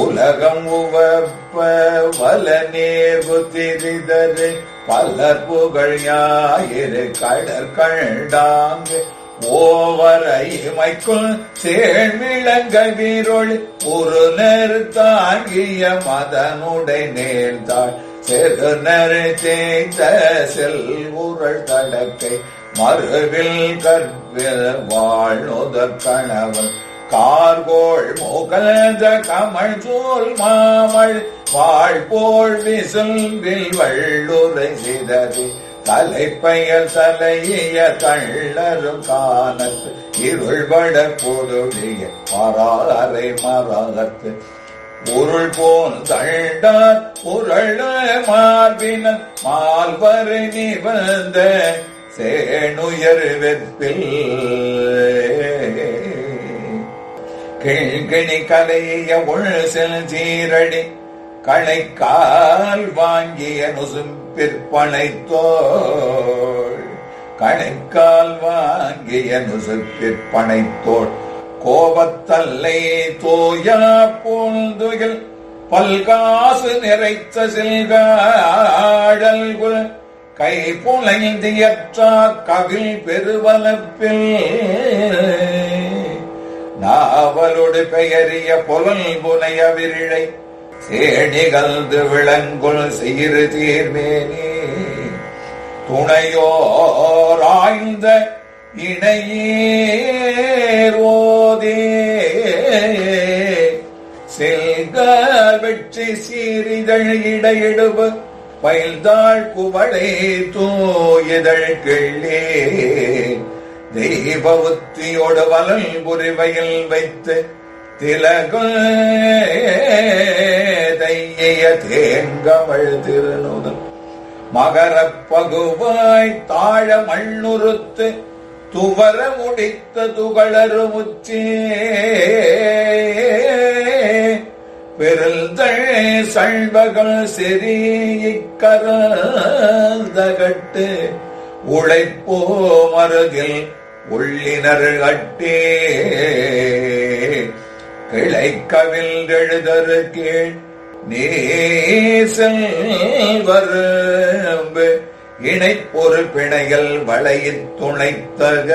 உலகம் உவப்ப வல நேர்வு திரிதரு பலர் புகழ் ஞாயிறு கடற் கண்டாங்கு. ஓவரை மைக்குள் சேழ்விளங்க வீரொளி ஒரு நெருத்தாங்கிய மதனுடை நேர்ந்தாள். செருநர் தேய்த்த செல்வுரள் தடக்கை மறுவில் கற்பில் வாழ்நுதற் கணவன். கார்கோள் மோகலத கமல் சூல் மாமல் வாழ்போல் விசும்பில் வள்ளுரை சிதறி தலைப்பயல் தலைய கள்ளரும் காணத்து இருள்பட பொருளிய பராரை மரகத்து உருள் போன் தண்டார் உருள மார்பின மால்வரை நிவந்த சேணுயர் வெப்பில். கிழ்கிணி கலைய உள் செல் சீரடி களைக்கால் வாங்கிய நுசும் பிற்பனைத்தோள் களைக்கால் வாங்கிய நுசுப்பிற்பனைத்தோள் கோபத்தல்லை தோயா பூந்துகில் பல்காசு நிறைத்த செல்காடல் கை புலைந்தியற்றா கவில் பெருவலப்பில் பெயரிய புலல் புனைய விரிழை. சேணிகல்து விளங்குள் சீரு தீர்மேனே. துணையோராய்ந்த இணையேரோதே செல்க வெற்றி சீரிதழ் இடையிடுவு. பயில்தாள் குவளை தூயிதழ் கிள்ளே. தெய்வ உத்தியோடு வலல் புரிவையில் வைத்து திலகுல் தேங்கமழ் திருநுதல். மகரப்பகுவாய் தாழ மண்ணுறுத்து துவர முடித்த துகளரு முச்சே. பெருந்தழ் சண்பகம் செறியிக்கரந்தகட்டு உழைப்போ மருகில் உள்ளினர் கட்டே கிளைக்கவில் எழுதரு கீழ் நேசல் வரும்பு இணைப்பொரு பிணையல் வளையித் துணைத்தக